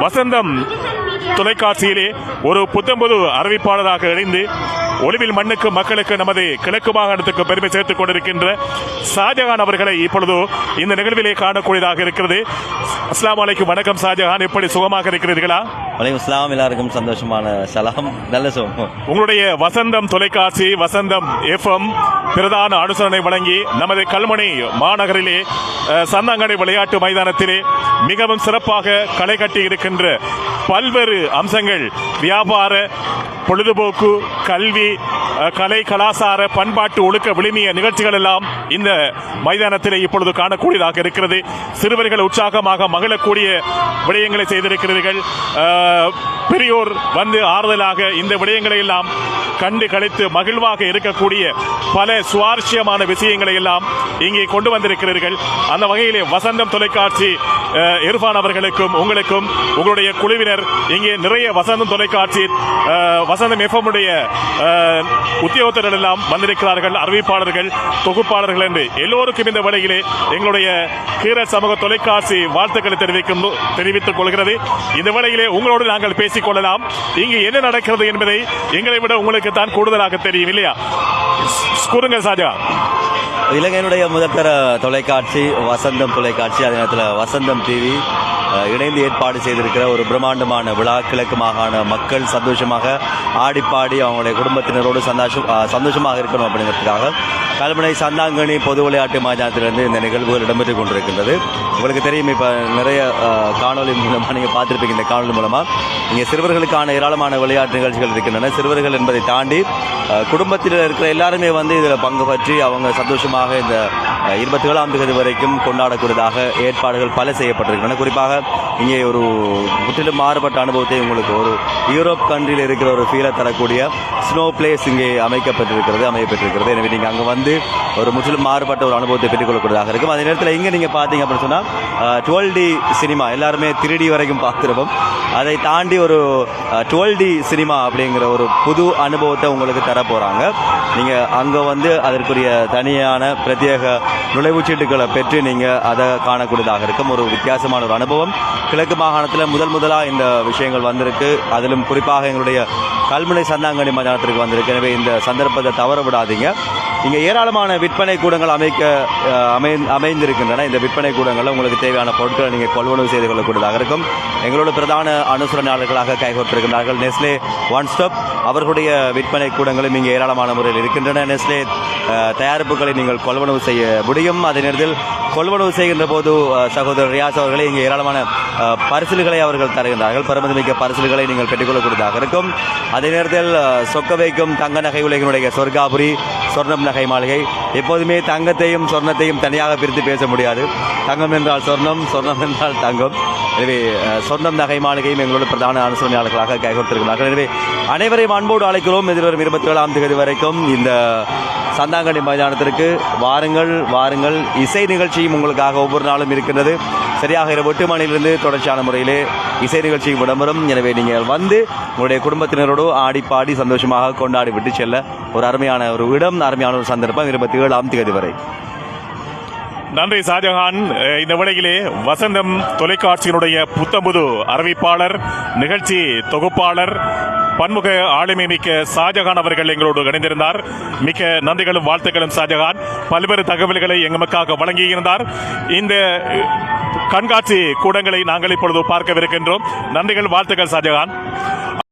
வசந்தம் தொலைக்காட்சியிலே ஒரு புத்தம்புது அறிவிப்பாளராக இணைந்து ஒளிவில் மண்ணுக்கு மக்களுக்கு நமது கிழக்கு மாகாணத்துக்கு பெருமை சேர்த்துக் கொண்டிருக்கின்ற ஷாஜகான் அவர்களை இப்பொழுது இந்த நிகழ்விலே காணக்கூடியதாக இருக்கிறது. அஸ்லாம் வலைக்கும் வணக்கம் ஷாஜகான். எப்படி சுகமாக இருக்கிறீர்களா? வலைக்கம் இஸ்லாம் எல்லாருக்கும் சந்தோஷமான சலாம். நல்ல சுகம். உங்களுடைய வசந்தம் தொலைக்காட்சி வசந்தம் எஃப்எம் பிரதான அனுசரணை வழங்கி நமது கல்முனை மாநகரிலே சந்தாங்கடை விளையாட்டு மைதானத்திலே மிகவும் சிறப்பாக களை கட்டி இருக்கின்ற பல்வேறு அம்சங்கள் வியாபார பொழுதுபோக்கு கல்வி கலை கலாசார பண்பாட்டு ஒழுக்க விழுமிய நிகழ்ச்சிகள் எல்லாம் இந்த மைதானத்திலே இப்பொழுது காணக்கூடியதாக இருக்கிறது. சிறுவர்கள் உற்சாகமாக மகிழக்கூடிய விடயங்களை செய்திருக்கிறீர்கள். பெரியோர் வந்து ஆறுதலாக இந்த விடயங்களை எல்லாம் கண்டு கழித்து மகிழ்வாக இருக்கக்கூடிய பல சுவாரஸ்யமான விஷயங்களை எல்லாம் இங்கே கொண்டு வந்திருக்கிறீர்கள். அந்த வகையிலே வசந்தம் தொலைக்காட்சி அஹ், இர்ஃபான் அவர்களுக்கும் உங்களுக்கும் உங்களுடைய குழுவினர் இங்கே நிறைய வசந்தம் தொலைக்காட்சி வசந்தம் எஃப்எம் உடைய உத்தியோகத்தர்கள் எல்லாம் வந்திருக்கிறார்கள் அறிவிப்பாளர்கள் தொகுப்பாளர்கள் என்று எல்லோருக்கும் இந்த வேளையிலே எங்களுடைய கீர சமூக தொலைக்காட்சி வாழ்த்துக்களை தெரிவிக்கும் தெரிவித்துக் கொள்கிறது. இந்த வேளையிலே உங்களோடு நாங்கள் பேசிக் கொள்ளலாம். இங்கு என்ன நடக்கிறது என்பதை எங்களை விட உங்களுக்கு தான் கூடுதலாக தெரியும் இல்லையா? கூறுங்க சாஜா. இலங்கையினுடைய முதற்கர தொலைக்காட்சி வசந்தம் தொலைக்காட்சி அதே நேரத்தில் வசந்தம் டிவி இணைந்து ஏற்பாடு செய்திருக்கிற ஒரு பிரம்மாண்டமான விழா கிழக்கு மாகாண மக்கள் சந்தோஷமாக ஆடிப்பாடி அவங்களுடைய குடும்பத்தினரோடு சந்தோஷம் சந்தோஷமாக இருக்கணும் அப்படிங்கிறதுக்காக கல்முனை சந்தாங்கனி பொது விளையாட்டு மைதானத்திலிருந்து இந்த நிகழ்வுகள் இடம்பெற்றுக் கொண்டிருக்கின்றது. உங்களுக்கு தெரியும் இப்போ நிறைய காணொலி காணொளி மூலமாக நீங்கள் பார்த்துருப்பீங்க இந்த காணொளி மூலமாக இங்கே சிறுவர்களுக்கான ஏராளமான விளையாட்டு நிகழ்ச்சிகள் இருக்கின்றன. சிறுவர்கள் என்பதை தாண்டி குடும்பத்தில் இருக்கிற எல்லாருமே வந்து இதில் பங்கு பற்றி அவங்க சந்தோஷமாக இந்த இருபத்தி ஏழாம் தேதி வரைக்கும் கொண்டாடக்கூடியதாக ஏற்பாடுகள் பல செய்யப்பட்டிருக்கின்றன. குறிப்பாக இங்கே ஒரு முற்றிலும் மாறுபட்ட அனுபவத்தை உங்களுக்கு ஒரு யூரோப் கண்ட்ரியில் இருக்கிற ஒரு ஃபீலை தரக்கூடிய ஸ்னோ பிளேஸ் இங்கே அமைக்கப்பட்டிருக்கிறது அமையப்பட்டிருக்கிறது. எனவே நீங்கள் அங்கே வந்து ஒரு முற்றிலும் மாறுபட்ட ஒரு அனுபவத்தை பெற்றுக்கொள்ளக்கூடியதாக இருக்கும். அதே நேரத்தில் இங்கே நீங்கள் பார்த்தீங்க அப்படின்னு சொன்னால் டுவெல் டி சினிமா எல்லாருமே த்ரீ டி வரைக்கும் பார்த்துருப்போம். அதை தாண்டி ஒரு டுவெல் டி சினிமா அப்படிங்கிற ஒரு புது அனுபவத்தை உங்களுக்கு தர போகிறாங்க நீங்கள் அங்கே வந்து அதற்குரிய தனியான பிரத்யேக நுழைவுச்சீட்டுகளை பெற்று நீங்கள் அதை காணக்கூடியதாக இருக்கும். ஒரு வித்தியாசமான ஒரு அனுபவம். கிழக்கு மாகாணத்தில் முதல் முதலாக இந்த விஷயங்கள் வந்திருக்கு. அதிலும் குறிப்பாக எங்களுடைய கல்முனை சந்தாங்கனி மைதானத்திற்கு வந்திருக்கு. எனவே இந்த சந்தர்ப்பத்தை தவற விடாதீங்க. இங்கே ஏராளமான விற்பனை கூடங்கள் அமைக்க அமை அமைந்திருக்கின்றன. இந்த விற்பனை கூடங்களில் உங்களுக்கு தேவையான பொருட்களை நீங்கள் கொள்வனவு செய்து கொள்ளக்கூடியதாக இருக்கும். எங்களோட பிரதான அனுசரணையாளர்களாக கைகொற்றிருக்கிறார்கள் நெஸ்லே ஒன் ஸ்டாப். அவர்களுடைய விற்பனை கூடங்களும் இங்கே ஏராளமான முறையில் இருக்கின்றன. நெஸ்லே தயாரிப்புகளை நீங்கள் கொள்வனவு செய்ய முடியும். அதே நேரத்தில் கொள்வனவு செய்கின்ற போது சகோதரர் ரியாஸ் அவர்களே இங்கே ஏராளமான பரிசில்களை அவர்கள் தருகின்றார்கள். பெருமதிமிக்க பரிசில்களை நீங்கள் பெற்றுக்கொள்ளக்கூடியதாக இருக்கும். அதே நேரத்தில் சொக்க வைக்கும் தங்க நகை உலகினுடைய சொர்க்காபுரி சொர்ணம் நகை மாளிகை. எப்போதுமே தங்கத்தையும் சொர்ணத்தையும் தனியாக பிரித்து பேச முடியாது. தங்கம் என்றால் சொர்ணம் சொர்ணம் என்றால் தங்கம். எனவே சொந்தம் சொர்ணம் நகை மாளிகையும் எங்களோட பிரதான அனுசரணையாளர்களாக கைகொடுத்திருக்கிறார்கள் எனவே அனைவரையும் அன்போடு அழைக்கிறோம். எதிர்வரும் இருபத்தி ஏழாம் தேதி வரைக்கும் இந்த சந்தாங்கனி மைதானத்திற்கு வாருங்கள் வாருங்கள். இசை நிகழ்ச்சியும் உங்களுக்காக ஒவ்வொரு நாளும் இருக்கின்றது. சரியாக இரவு எட்டு மணியிலிருந்து தொடர்ச்சியான முறையிலே இசை நிகழ்ச்சியும் இடம்பெறும். எனவே நீங்கள் வந்து உங்களுடைய குடும்பத்தினரோடு ஆடி பாடி சந்தோஷமாக கொண்டாடி விட்டு செல்ல ஒரு அருமையான ஒரு இடம் அருமையான ஒரு சந்தர்ப்பம். இருபத்தி ஏழாம் தேதி வரை. நன்றி ஷாஜஹான் இந்த வேளையிலே வசந்தம் தொலைக்காட்சியினுடைய புத்தம்புது அறிவிப்பாளர் நிகழ்ச்சி தொகுப்பாளர் பன்முக ஆளுமை மிக்க ஷாஜஹான் அவர்கள் எங்களோடு இணைந்திருந்தார். மிக்க நன்றிகளும் வாழ்த்துக்களும் ஷாஜஹான் பல்வேறு தகவல்களை எங்களுக்காக வழங்கியிருந்தார். இந்த கண்காட்சி கூடங்களை நாங்கள் இப்பொழுது பார்க்கவிருக்கின்றோம். நன்றிகள் வாழ்த்துக்கள் ஷாஜஹான்